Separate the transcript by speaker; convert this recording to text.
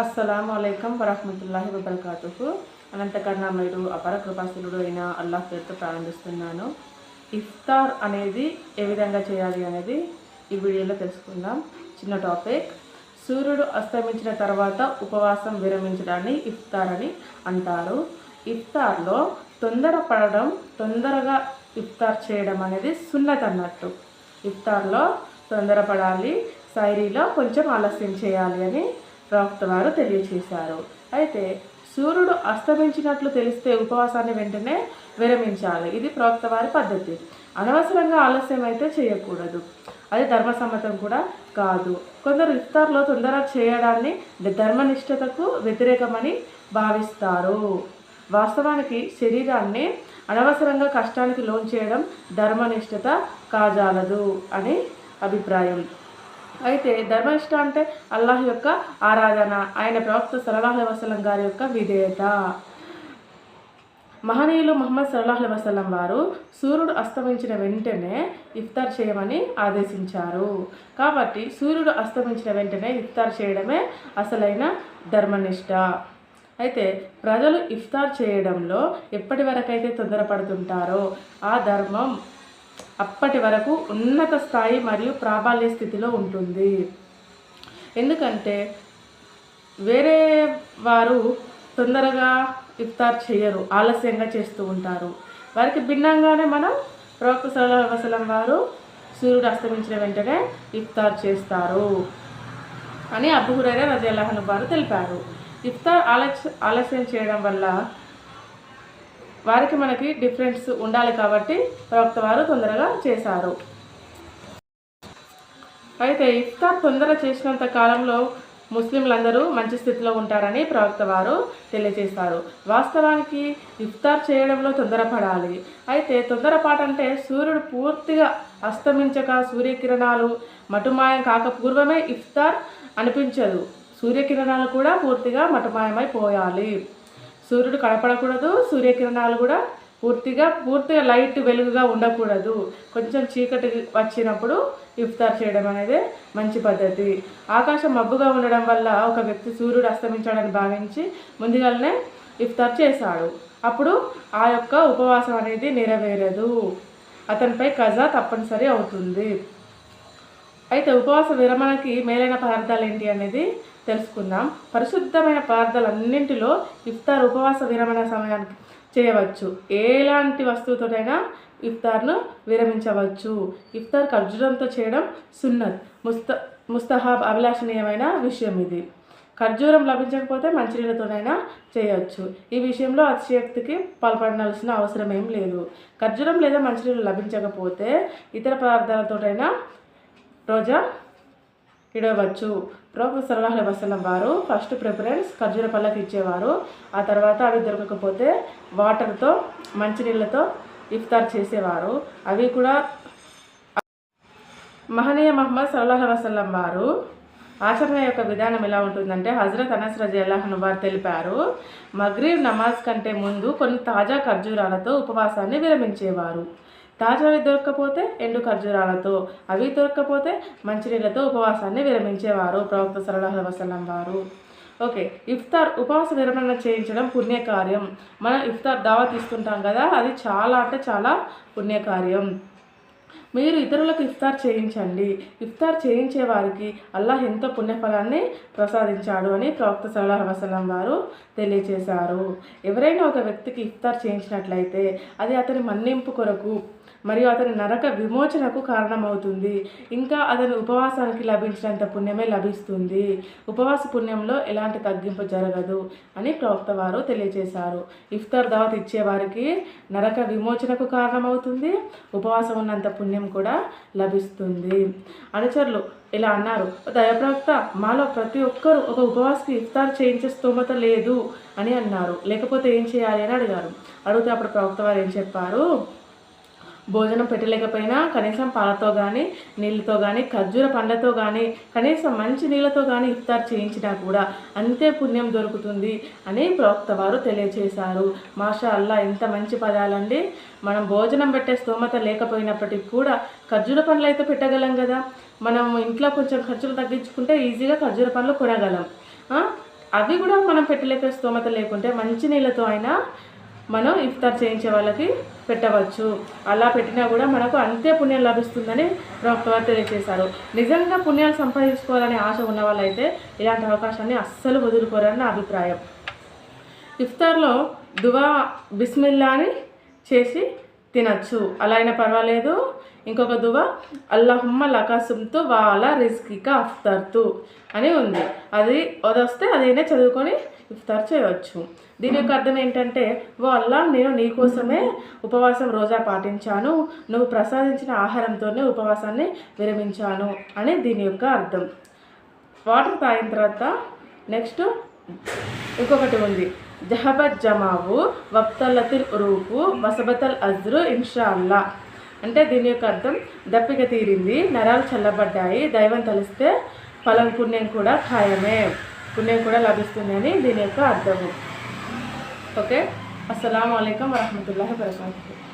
Speaker 1: అస్సలం అయికం వరహమతుల్లాహి వబర్కాతుకు అనంత కరుణామయుడు అపర కృపాశీలుడు అయిన అల్లాహ్ పేరుతో ప్రారంభిస్తున్నాను. ఇఫ్తార్ అనేది ఏ విధంగా చేయాలి అనేది ఈ వీడియోలో తెలుసుకుందాం. చిన్న టాపిక్. సూర్యుడు అస్తమించిన తర్వాత ఉపవాసం విరమించడాన్ని ఇఫ్తార్ అని అంటారు. ఇఫ్తార్లో తొందరపడడం తొందరగా ఇఫ్తార్ చేయడం అనేది సున్నత్ అన్నట్టు. ఇఫ్తార్లో తొందరపడాలి సైరీలో కొంచెం ఆలస్యం చేయాలి అని ప్రవక్త వారు తెలియచేశారు. అయితే సూర్యుడు అస్తమించినట్లు తెలిస్తే ఉపవాసాన్ని వెంటనే విరమించాలి. ఇది ప్రవక్త వారి పద్ధతి. అనవసరంగా ఆలస్యం అయితే చేయకూడదు. అది ధర్మసమ్మతం కూడా కాదు. కొందరు ఇఫ్తార్లో తొందరగా చేయడాన్ని ధర్మనిష్టతకు వ్యతిరేకమని భావిస్తారు. వాస్తవానికి శరీరాన్ని అనవసరంగా కష్టానికి లోన్ చేయడం ధర్మనిష్టత కాజాలదు అని అభిప్రాయం. అయితే ధర్మనిష్ట అంటే అల్లాహ్ యొక్క ఆరాధన ఆయన ప్రవక్త సలహాహ్ వసలం గారి యొక్క విధేయత. మహనీయులు మహమ్మద్ సల్లాహ్ వసలం వారు సూర్యుడు అస్తమించిన వెంటనే ఇఫ్తార్ చేయమని ఆదేశించారు. కాబట్టి సూర్యుడు అస్తమించిన వెంటనే ఇఫ్తార్ చేయడమే అసలైన ధర్మనిష్ట. అయితే ప్రజలు ఇఫ్తార్ చేయడంలో ఎప్పటి వరకైతే తొందరపడుతుంటారో ఆ ధర్మం అప్పటి వరకు ఉన్నత స్థాయి మరియు ప్రాబల్య స్థితిలో ఉంటుంది. ఎందుకంటే వేరే వారు తొందరగా ఇఫ్తార్ చేయరు ఆలస్యంగా చేస్తూ ఉంటారు. వారికి భిన్నంగానే మనం ప్రవక్త వసలం వారు సూర్యుడు అస్తమించిన వెంటనే ఇఫ్తార్ చేస్తారు అని అబ్బుహురైన రజల్లాహన్ వారు తెలిపారు. ఇఫ్తార్ ఆలస్య ఆలస్యం చేయడం వల్ల వారికి మనకి డిఫరెన్స్ ఉండాలి కాబట్టి ప్రవక్త వారు తొందరగా చేశారు. అయితే ఇఫ్తార్ తొందర చేసినంత కాలంలో ముస్లింలందరూ మంచి స్థితిలో ఉంటారని ప్రవక్త వారు తెలియజేస్తారు వాస్తవానికి ఇఫ్తార్ చేయడంలో తొందరపడాలి. అయితే తొందరపాటు అంటే సూర్యుడు పూర్తిగా అస్తమించక సూర్యకిరణాలు మటుమాయం కాక పూర్వమే ఇఫ్తార్ అనిపించదు. సూర్యకిరణాలు కూడా పూర్తిగా మటుమాయమైపోయాలి. సూర్యుడు కనపడకూడదు సూర్యకిరణాలు కూడా పూర్తిగా పూర్తిగా లైట్ వెలుగుగా ఉండకూడదు. కొంచెం చీకటి వచ్చినప్పుడు ఇఫ్తార్ చేయడం అనేది మంచి పద్ధతి. ఆకాశం మబ్బుగా ఉండడం వల్ల ఒక వ్యక్తి సూర్యుడు అస్తమించాడని భావించి ముందుగానే ఇఫ్తార్ చేశాడు. అప్పుడు ఆ యొక్క ఉపవాసం అనేది నెరవేరదు. అతనిపై కజా తప్పనిసరి అవుతుంది. అయితే ఉపవాస విరమణకి మేలైన పదార్థాలు ఏంటి అనేది తెలుసుకుందాం. పరిశుద్ధమైన పదార్థాలు అన్నింటిలో ఇఫ్తార్ ఉపవాస విరమణ సమయానికి చేయవచ్చు. ఎలాంటి వస్తువుతోనైనా ఇఫ్తార్ను విరమించవచ్చు. ఇఫ్తార్ ఖర్జూరంతో చేయడం సున్నత్. ముస్త ముస్తహాబ్ అభిలాషణీయమైన విషయం ఇది. ఖర్జూరం లభించకపోతే మంచినీళ్ళతోనైనా చేయవచ్చు. ఈ విషయంలో అతిశక్తికి పాల్పడాల్సిన అవసరం ఏం లేదు. ఖర్జూరం లేదా మంచినీళ్ళు లభించకపోతే ఇతర పదార్థాలతోనైనా రోజా ఇడవచ్చు. ప్రభు సలహాల వసలం వారు ఫస్ట్ ప్రిఫరెన్స్ ఖర్జూర పళ్ళకి ఇచ్చేవారు. ఆ తర్వాత అవి దొరకకపోతే వాటర్తో మంచినీళ్ళతో ఇఫ్తార్ చేసేవారు. అవి కూడా మహనీయ మహమ్మద్ సల్లాహ్ వసలం వారు ఆచరణ యొక్క విధానం ఎలా ఉంటుందంటే హజరత్ అనస్ రజల్లాహన్ వారు తెలిపారు. మగ్రీబ్ నమాజ్ కంటే ముందు కొన్ని తాజా ఖర్జూరాలతో ఉపవాసాన్ని విరమించేవారు. తాజావి దొరకకపోతే ఎండు ఖర్జూరాలతో అవి దొరకకపోతే మంచినీళ్ళతో ఉపవాసాన్ని విరమించేవారు ప్రవక్త సలహా వసలం వారు. ఓకే ఇఫ్తార్ ఉపవాస విరమణ చేయించడం పుణ్యకార్యం. మనం ఇఫ్తార్ దావా తీసుకుంటాం కదా అది చాలా అంటే చాలా పుణ్యకార్యం. మీరు ఇతరులకు ఇఫ్తార్ చేయించండి. ఇఫ్తార్ చేయించే వారికి అల్లాహ్ ఎంతో పుణ్యఫలాన్ని ప్రసాదించాడు అని ప్రవక్త సల్లాహ్ వసలం వారు తెలియజేశారు. ఎవరైనా ఒక వ్యక్తికి ఇఫ్తార్ చేయించినట్లయితే అది అతని మన్నింపు కొరకు. మరియు అతని నరక విమోచనకు కారణమవుతుంది. ఇంకా అతని ఉపవాసానికి లభించినంత పుణ్యమే లభిస్తుంది. ఉపవాస పుణ్యంలో ఎలాంటి తగ్గింపు జరగదు అని ప్రవక్త వారు తెలియజేశారు. ఇఫ్తార్ దావత్ ఇచ్చేవారికి నరక విమోచనకు కారణమవుతుంది. ఉపవాసం ఉన్నంత పుణ్యం కూడా లభిస్తుంది. అనుచరులు ఇలా అన్నారు. దయప్రవక్త మాలో ప్రతి ఒక్కరూ ఒక ఉపవాసకి ఇఫ్తార్ చేయించే స్తోమత లేదు అని అన్నారు. లేకపోతే ఏం చేయాలి అని అడిగారు. అడిగితే అప్పుడు ప్రవక్త వారు ఏం చెప్పారు? భోజనం పెట్టలేకపోయినా కనీసం పాలతో కానీ నీళ్ళతో కానీ ఖర్జూర పండ్లతో కానీ కనీసం మంచి నీళ్ళతో కానీ ఇఫ్తార్ చేయించినా కూడా అంతే పుణ్యం దొరుకుతుంది అని ప్రవక్త వారు తెలియచేశారు. మాషా అల్లా ఎంత మంచి పదాలండి. మనం భోజనం పెట్టే స్తోమత లేకపోయినప్పటికీ కూడా ఖర్జూర పండ్లు అయితే పెట్టగలం కదా? మనం ఇంట్లో కొంచెం ఖర్చులు తగ్గించుకుంటే ఈజీగా ఖర్జూర పండ్లు కొనగలం. అవి కూడా మనం పెట్టలేక స్తోమత లేకుంటే మంచి నీళ్ళతో అయినా మనం ఇఫ్తార్ చేయించే వాళ్ళకి పెట్టవచ్చు. అలా పెట్టినా కూడా మనకు అంతే పుణ్యం లభిస్తుందని ప్రవక్త తెలియజేశారు. నిజంగా పుణ్యాలు సంపాదించుకోవాలనే ఆశ ఉన్న వాళ్ళైతే ఇలాంటి అవకాశాన్ని అస్సలు వదులుకోరని నా అభిప్రాయం. ఇఫ్తార్లో దువా బిస్మిల్లా అని చేసి తినచ్చు. అలా అయినా పర్వాలేదు. ఇంకొక దువ అల్లహమ్మ లకాసుంతో వాళ్ళ రిస్కిక అఫ్తర్తు అని ఉంది. అది వస్తే అదైనా చదువుకొని ఇఫ్తార్ చేయవచ్చు దీని యొక్క అర్థం ఏంటంటే ఓ అల్లా నేను నీ కోసమే ఉపవాసం రోజా పాటించాను. నువ్వు ప్రసాదించిన ఆహారంతోనే ఉపవాసాన్ని విరమించాను అని దీని యొక్క అర్థం. వాటర్ తాగిన తర్వాత నెక్స్ట్ ఇంకొకటి ఉంది. జహబత్ జమావు వప్తల్లతిల్ ఉరూపు వసబతల్ అజ్రు ఇన్షా అల్లా అంటే దీని యొక్క అర్థం దప్పిక తీరింది నరాలు చల్లబడ్డాయి దైవం తలిస్తే ఫలం పుణ్యం కూడా ఖాయమే. పుణ్యం కూడా లభిస్తుంది అని దీని యొక్క అర్థము. ఓకే? అస్సలం అయికం వరహమూల వరకాతుహు